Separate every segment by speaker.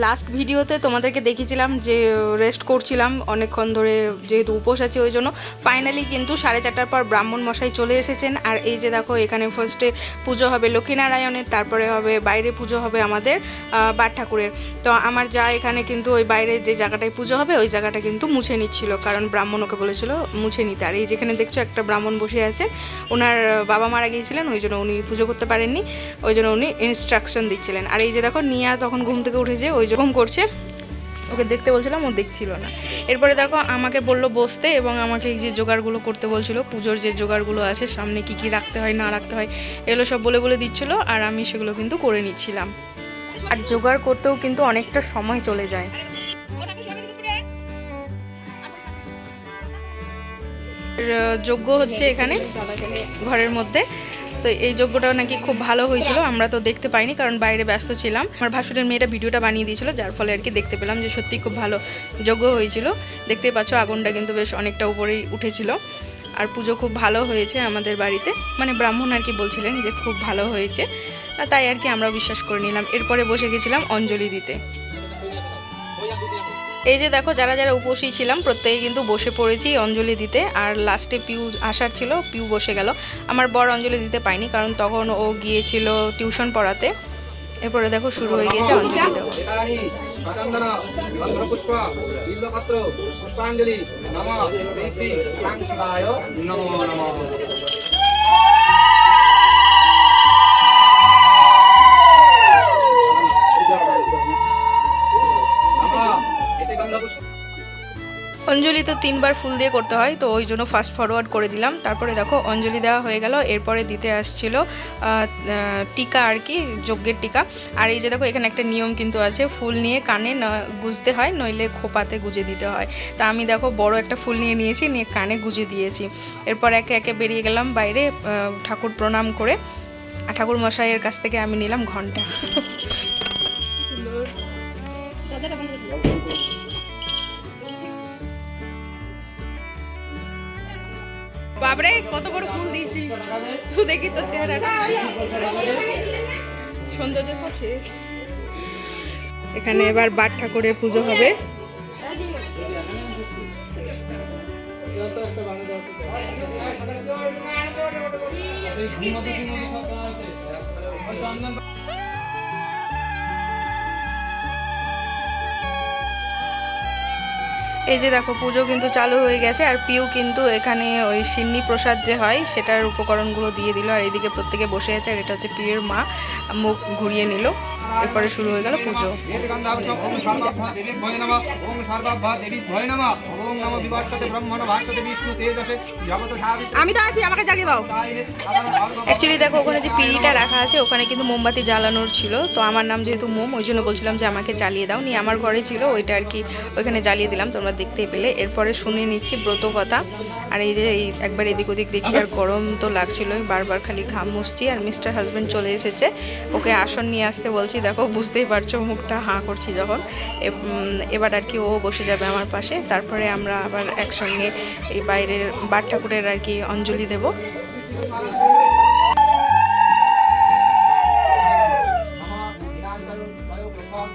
Speaker 1: Last ভিডিওতে তোমাদেরকে দেখিয়েছিলাম যে রেস্ট করছিলাম অনেকক্ষণ ধরে যেহেতু উপোস আছে ওই জন্য। ফাইনালি কিন্তু সাড়ে চারটার পর ব্রাহ্মণ মশাই চলে এসেছেন। আর এই যে দেখো, এখানে ফার্স্টে পুজো হবে লক্ষ্মীনারায়ণের, তারপরে হবে বাইরে পুজো হবে আমাদের বাট ঠাকুরের। তো আমার যা এখানে কিন্তু ওই বাইরে যে জায়গাটায় পুজো হবে, ওই জায়গাটা কিন্তু মুছে নিচ্ছিল। কারণ ব্রাহ্মণ ওকে বলেছিল মুছে নিতে। আর এই যেখানে দেখছ, একটা ব্রাহ্মণ বসে আছে। ওনার বাবা মারা গিয়েছিলেন, ওই জন্য উনি পুজো করতে পারেননি। ওই জন্য উনি ইনস্ট্রাকশন দিচ্ছিলেন। আর এই যে দেখো, নিয়া তখন ঘুম থেকে উঠেছে, ওই রকম করছে। ওকে দেখতে বলছিলাম, ও দেখছিল না। এরপরে দেখো, আমাকে বলল বসতে এবং আমাকে এই যে জোগাড়গুলো করতে বলছিল, পুজোর যে জোগাড়গুলো আছে, সামনে কি কি রাখতে হয়, না রাখতে হয়, এগুলো সব বলে বলে দিচ্ছিল আর আমি সেগুলো কিন্তু করে নিচ্ছিলাম। আর জোগাড় করতেও কিন্তু অনেকটা সময় চলে যায়। যোগ্য হচ্ছে এখানে, ঘরের মধ্যে। তো এই যজ্ঞটাও নাকি খুব ভালো হয়েছিল, আমরা তো দেখতে পাইনি কারণ বাইরে ব্যস্ত ছিলাম। আমার ভাসুরের মেয়েটা ভিডিওটা বানিয়ে দিয়েছিল, যার ফলে আর কি দেখতে পেলাম যে সত্যি খুব ভালো যজ্ঞ হয়েছিল। দেখতে পাচ্ছ আগুনটা কিন্তু বেশ অনেকটা উপরেই উঠেছিল। আর পুজো খুব ভালো হয়েছে আমাদের বাড়িতে। মানে ব্রাহ্মণ আর কি বলছিলেন যে খুব ভালো হয়েছে। তাই আর কি আমরাও বিশ্বাস করে নিলাম। এরপরে বসে গেছিলাম অঞ্জলি দিতে। এই যে দেখো, যারা যারা উপসী ছিলাম, প্রত্যেকে কিন্তু বসে পড়েছি অঞ্জলি দিতে। আর লাস্টে পিউ আসার ছিল, পিউ বসে গেল। আমার বর অঞ্জলি দিতে পাইনি কারণ তখন ও গিয়েছিল টিউশন পড়াতে। এরপরে দেখো, শুরু হয়ে গেছে অঞ্জলি দেওয়া অঞ্জলি তো তিনবার ফুল দিয়ে করতে হয় তো ওই জন্য ফাস্ট ফরওয়ার্ড করে দিলাম। তারপরে দেখো অঞ্জলি দেওয়া হয়ে গেল এরপরে দিতে আসছিল টিকা আর কি যজ্ঞের টিকা। আর এই যে দেখো এখানে একটা নিয়ম কিন্তু আছে ফুল নিয়ে কানে ন- গুজতে হয় নইলে খোপাতে গুজে দিতে হয়। তা আমি দেখো বড় একটা ফুল নিয়ে নিয়েছি নিয়ে কানে গুজে দিয়েছি। এরপর একে একে বেরিয়ে গেলাম বাইরে ঠাকুর প্রণাম করে। আর ঠাকুর মশাইয়ের কাছ থেকে আমি নিলাম ঘণ্টা। বাবরে, কত বড় ফুল দিয়েছি। তুই দেখি তোর চেহারাটা। সৌন্দর্য সব শেষ। এখানে এবার বাট ঠাকুরের পুজো হবে। এই যে দেখো, পুজো কিন্তু চালু হয়ে গেছে আর পিউ কিন্তু এখানে ওই সিন্নি প্রসাদ যে হয়, সেটার উপকরণগুলো দিয়ে দিল আর এইদিকে প্রত্যেকে বসে আছে আর এটা হচ্ছে পিউয়ের মা, মুখ ঘুরিয়ে নিল। এরপরে শুরু হয়ে গেল পুজো। আমি তো আছি, আমাকে জ্বালিয়ে দাও। অ্যাকচুয়ালি দেখো, ওখানে যে পিড়িটা রাখা আছে, ওখানে কিন্তু মোমবাতি জ্বালানোর ছিল। তো আমার নাম যেহেতু মোম, ওই জন্য বলছিলাম যে আমাকে জ্বালিয়ে দাও। নিয়ে আমার ঘরে ছিল, ওইটা আর কি ওইখানে জ্বালিয়ে দিলাম, তোমরা দেখতেই পেলে। এরপরে শুনে নিচ্ছি ব্রত কথা আর এই যে এই একবার এদিক ওদিক দেখছি, আর গরম তো লাগছিলই। বারবার খালি ঘাম মুছছি, আর মিস্টার হাজব্যান্ড চলে এসেছে। ওকে আসন নিয়ে আসতে বলছি, দেখো, বুঝতেই পারছ, মুখটা হাঁ করছি যখন। এবার আর কি ও বসে যাবে আমার পাশে। তারপরে আমরা আবার একসঙ্গে এই বাইরের বাট ঠাকুরের আর কি অঞ্জলি দেবো।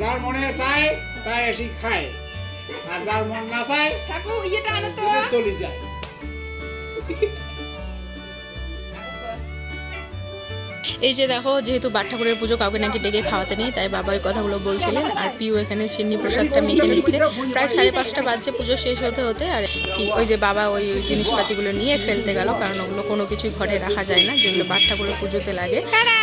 Speaker 2: যার মনে চায় তাই এসে খায়। আর যার মন না চায় চলে চলে যায়।
Speaker 1: এই যে দেখো, যেহেতু বাট ঠাকুরের পুজো কাউকে নাকি ডেকে খাওয়াতে নেই, তাই বাবা ওই কথাগুলো বলছিলেন, আর পিউ এখানে চিন্নি প্রসাদটা মেখে নিচ্ছে। প্রায় সাড়ে পাঁচটা বাজছে পুজো শেষ হতে হতে, আর কি, ওই যে বাবা ওই জিনিসপাতিগুলো নিয়ে ফেলতে গেল, কারণ ওগুলো কোনো কিছুই ঘরে রাখা যায় না, যেগুলো বাট ঠাকুরের পুজোতে লাগে।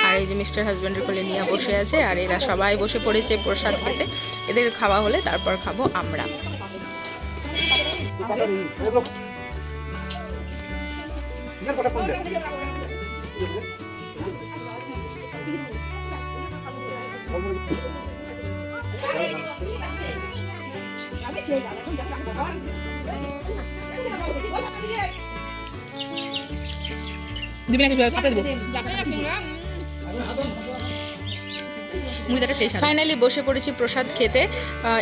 Speaker 1: আর এই যে মিস্টার হাজব্যান্ডের কোলে নিয়ে বসে আছে, আর এরা সবাই বসে পড়েছে প্রসাদ খেতে। এদের খাওয়া হলে তারপর খাব আমরা। দিবি নাকি চাপে দেবো? ফাইনালি বসে পড়েছি প্রসাদ খেতে।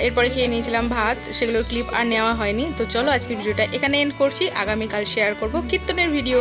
Speaker 1: এরপরে খেয়ে নিয়েছিলাম ভাত সেগুলোর ক্লিপ আর নেওয়া হয়নি। তো চলো আজকের ভিডিওটা এখানে এন্ড করছি। আগামীকাল শেয়ার করব কীর্তনের ভিডিও